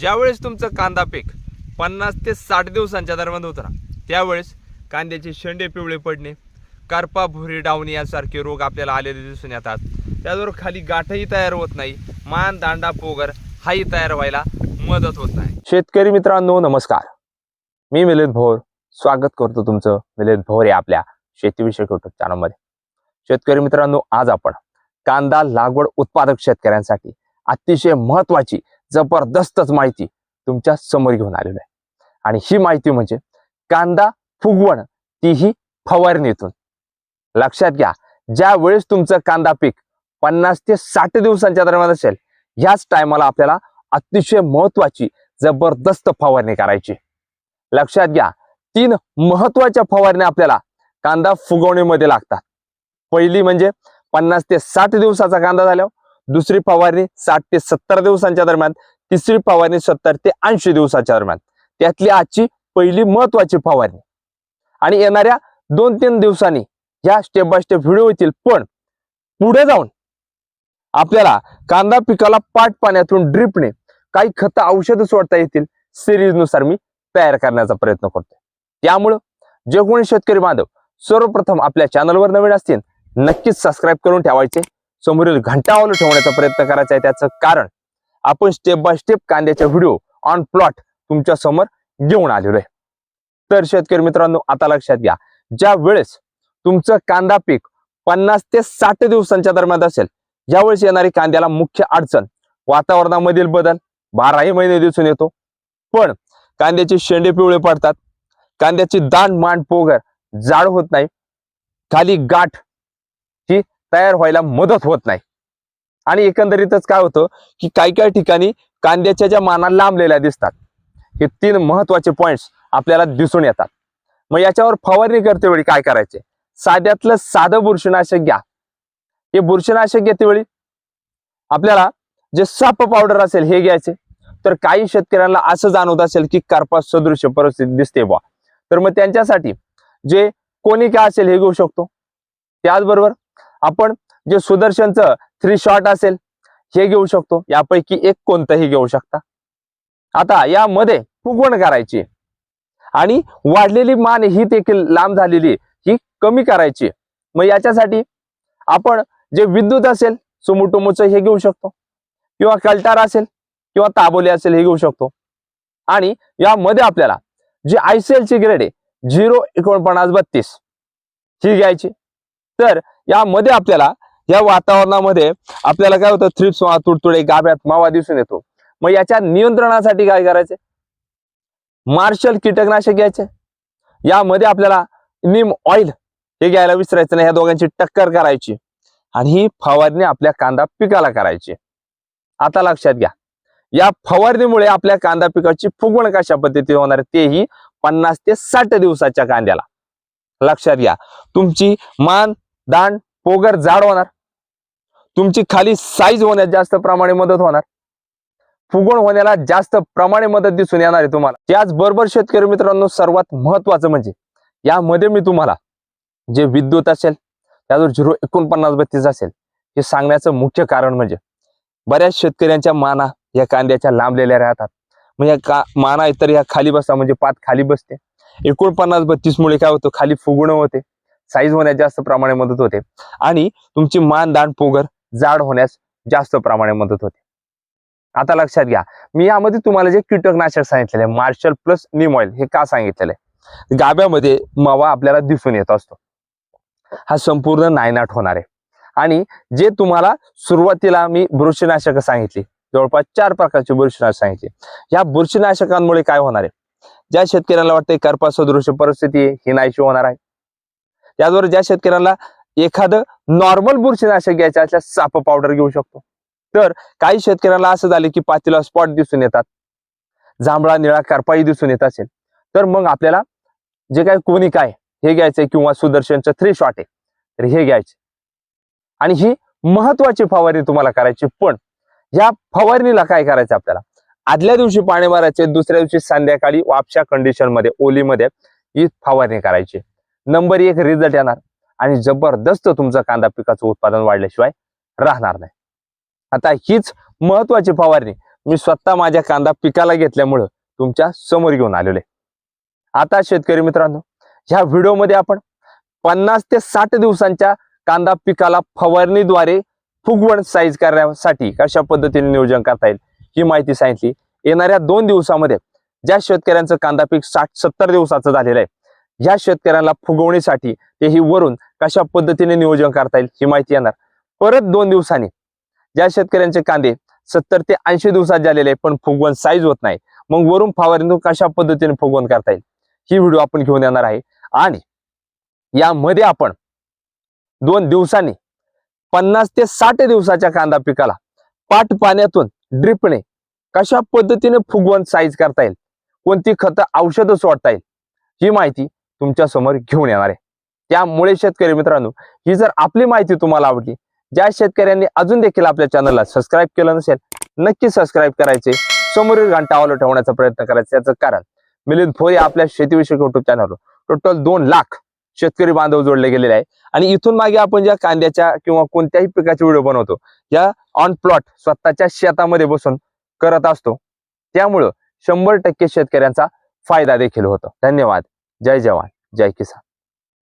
ज्यावेळेस तुमचं कांदा पीक पन्नास ते साठ दिवसांच्या दरम्यान उतरा त्यावेळेस कांद्याचे शेंडे पिवळे पडणे करपा भुरी डावणी यासारखे रोग आपल्याला आलेले दिसून येतात. त्याचबरोबर खाली गाठही तयार होत नाही मान दांडा पोगर हाही तयार व्हायला मदत होत नाही. शेतकरी मित्रांनो नमस्कार. मी मिलिंद भोर. स्वागत करतो तुमचं मिलिंद भोर या आपल्या शेतीविषयक युट्यूब चॅनलमध्ये शेतकरी मित्रांनो आज आपण कांदा लागवड उत्पादक शेतकऱ्यांसाठी अतिशय महत्वाची जबरदस्तच माहिती तुमच्यासमोर घेऊन आलेलो आहे. आणि ही माहिती म्हणजे कांदा फुगवण तीही फवारणीतून. लक्षात घ्या ज्या वेळेस तुमचं कांदा पीक पन्नास ते साठ दिवसांच्या दरम्यान असेल ह्याच टायमाला आपल्याला अतिशय महत्वाची जबरदस्त फवारणी करायची. लक्षात घ्या तीन महत्त्वाच्या फवारण्या आपल्याला कांदा फुगवणीमध्ये लागतात. पहिली म्हणजे पन्नास ते साठ दिवसाचा कांदा झाल्यावर दुसरी फवारणी साठ ते सत्तर दिवसांच्या दरम्यान तिसरी फवारणी सत्तर ते ऐंशी दिवसाच्या दरम्यान. त्यातली आजची पहिली महत्वाची फवारणी. आणि येणाऱ्या दोन तीन दिवसांनी ह्या स्टेप बाय स्टेप व्हिडिओ येतील पण पुढे जाऊन आपल्याला कांदा पिकाला पाट पाण्यातून ड्रिपने काही खत औषधं सोडता येतील सिरीजनुसार मी तयार करण्याचा प्रयत्न करतोय. त्यामुळं जे कोणी शेतकरी बांधव सर्वप्रथम आपल्या चॅनलवर नवीन असतील नक्कीच सबस्क्राईब करून ठेवायचे. समोरील घंटावाला ठेवण्याचा प्रयत्न करायचा आहे. त्याचं कारण आपण स्टेप बाय स्टेप कांद्याच्या व्हिडिओ ऑन प्लॉट तुमच्यासमोर घेऊन आलेलो आहे. तर शेतकरी मित्रांनो आता लक्षात घ्या. ज्या वेळेस तुमचं कांदा पीक पन्नास ते साठ दिवसांच्या दरम्यान असेल यावेळेस येणारी कांद्याला मुख्य अडचण वातावरणामधील बदल बाराही महिने दिसून येतो. पण कांद्याचे शेंडे पिवळे पडतात कांद्याची दान मांड पोगर जाड होत नाही खाली गाठ तयार व्हायला मदत होत नाही. आणि एकंदरीतच काय होतं की काही काही ठिकाणी कांद्याच्या ज्या माना लांबलेल्या दिसतात हे तीन महत्त्वाचे पॉइंट्स आपल्याला दिसून येतात. मग याच्यावर फवारणी करते वेळी काय करायचे? साध्यातलं साधं बुरशीनाशक घ्या. हे बुरशीनाशक घेते वेळी आपल्याला जे साप पावडर असेल हे घ्यायचे. तर काही शेतकऱ्यांना असं जाणवत असेल की कार्पास सदृश्य परिस्थिती दिसते बा तर मग त्यांच्यासाठी जे कोणी काय असेल हे घेऊ शकतो. त्याचबरोबर आपण जे सुदर्शनचं थ्री शॉट असेल हे घेऊ शकतो. यापैकी एक कोणतंही घेऊ शकता. आता यामध्ये फुगवण करायची आणि वाढलेली मान ही देखील लांब झालेली ही कमी करायची मग याच्यासाठी आपण जे विद्युत असेल सुमुटुमुचं हे घेऊ शकतो. किंवा कल्टार असेल किंवा ताबोले असेल हे घेऊ शकतो. आणि यामध्ये आपल्याला जी आयसीएल ची ग्रेड आहे झिरो एकोणपन्नास बत्तीस ही घ्यायची. तर यामध्ये आपल्याला या वातावरणामध्ये आपल्याला काय होतं? थ्रिप्स तुडतुडे गाभ्यात मावा दिसून येतो. मग याच्या नियंत्रणासाठी काय करायचे? मार्शल कीटकनाशक घ्यायचे. यामध्ये आपल्याला निम ऑइल हे घ्यायला विसरायचं नाही ह्या दोघांची टक्कर करायची. आणि ही फवारणी आपल्या कांदा पिकाला करायची. आता लक्षात घ्या. या फवारणीमुळे आपल्या कांदा पिकाची फुगवण कशा पद्धतीने होणार तेही पन्नास ते साठ दिवसाच्या कांद्याला. लक्षात घ्या. तुमची मान दांड पोगर जाड होणार. तुमची खाली साईज होण्यात जास्त प्रमाणे मदत होणार. फुगवण होण्याला जास्त प्रमाणे मदत दिसून येणार आहे तुम्हाला. त्याचबरोबर शेतकरी मित्रांनो सर्वात महत्वाचं म्हणजे यामध्ये मी तुम्हाला जे विद्युत असेल त्यावर झिरो एकोणपन्नास बत्तीस असेल हे सांगण्याचं मुख्य कारण म्हणजे बऱ्याच शेतकऱ्यांच्या माना या कांद्याच्या लांबलेल्या राहतात. मग या का माना इतर या खाली बसता म्हणजे पात खाली बसते. एकोणपन्नास बत्तीस मुळे काय होतं खाली फुगणं होते. साईज होण्यास जास्त प्रमाणे मदत होते. आणि तुमची मान दान पोगर जाड होण्यास जास्त प्रमाणे मदत होते. आता लक्षात घ्या मी यामध्ये तुम्हाला जे कीटकनाशक सांगितलेले मार्शल प्लस निम ऑइल हे का सांगितलेलं? आहे गाभ्यामध्ये मावा आपल्याला दिसून येत असतो. हा संपूर्ण नायनाट होणार आहे. आणि जे तुम्हाला सुरुवातीला मी बुरशीनाशक सांगितली जवळपास चार प्रकारचे बुरशीनाशक सांगितले या बुरशीनाशकांमुळे काय होणार आहे? ज्या शेतकऱ्यांना वाटतंय करपा सदृश्य परिस्थिती आहे, ही नाहीशी होणार आहे. त्याचबरोबर ज्या शेतकऱ्याला एखादं नॉर्मल बुरशीनाशक घ्यायचं असल्यास साप पावडर घेऊ शकतो. तर काही शेतकऱ्याला असं झालं की पातीला स्पॉट दिसून येतात. जांभळा निळा करपाई दिसून येत असेल. तर मग आपल्याला जे काही कोणी काय हे घ्यायचंय किंवा सुदर्शनचं थ्री शॉट आहे तर हे घ्यायचे आणि ही महत्वाची फवारणी तुम्हाला करायची. पण या फवारणीला काय करायचं आपल्याला? आदल्या दिवशी पाणी मारायचे दुसऱ्या दिवशी संध्याकाळी वापशा कंडिशनमध्ये ओलीमध्ये ही फवारणी करायची. नंबर एक रिझल्ट येणार. आणि जबरदस्त तुमचं कांदा पिकाचं उत्पादन वाढल्याशिवाय राहणार नाही. आता हीच महत्वाची फवारणी. मी स्वतः माझ्या कांदा पिकाला घेतल्यामुळं तुमच्यासमोर घेऊन आलेलो आहे. आता शेतकरी मित्रांनो ह्या व्हिडिओमध्ये आपण पन्नास ते साठ दिवसांच्या कांदा पिकाला फवारणीद्वारे फुगवण साईज करण्यासाठी कशा पद्धतीने नियोजन करता येईल ही माहिती सांगितली. येणाऱ्या दोन दिवसामध्ये ज्या शेतकऱ्यांचं कांदा पीक साठ सत्तर दिवसाचं झालेलं आहे या शेतकऱ्यांना फुगवणीसाठी तेही वरून कशा पद्धतीने नियोजन करता येईल ही माहिती येणार. परत दोन दिवसांनी ज्या शेतकऱ्यांचे कांदे सत्तर ते ऐंशी दिवसात झालेले आहे पण फुगवण साईज होत नाही मग वरून फवारणीतून कशा पद्धतीने फुगवण करता येईल ही व्हिडिओ आपण घेऊन येणार आहे. आणि यामध्ये आपण दोन दिवसांनी पन्नास ते साठ दिवसाच्या कांदा पिकाला पाट पाण्यातून ड्रिपने कशा पद्धतीने फुगवण साईज करता येईल कोणती खतं औषधं सोडता येईल ही माहिती तुमच्यासमोर घेऊन येणार आहे. त्यामुळे शेतकरी मित्रांनो ही जर आपली माहिती तुम्हाला आवडली ज्या शेतकऱ्यांनी अजून देखील आपल्या चॅनलला सबस्क्राईब केलं नसेल नक्की सबस्क्राईब करायचे. समोरील घंटा ऑलो ठेवण्याचा प्रयत्न करायचा याचं कारण मिलिंद फोरे आपल्या शेतीविषयक युट्यूब चॅनलवर टोटल दोन लाख शेतकरी बांधव जोडले गेलेले आहे आणि इथून मागे आपण ज्या कांद्याच्या किंवा कोणत्याही पिकाचे व्हिडिओ बनवतो या ऑन प्लॉट स्वतःच्या शेतामध्ये बसून करत असतो. त्यामुळं शंभर टक्के शेतकऱ्यांचा फायदा देखील होतो. धन्यवाद. जय जवान. जय किसान.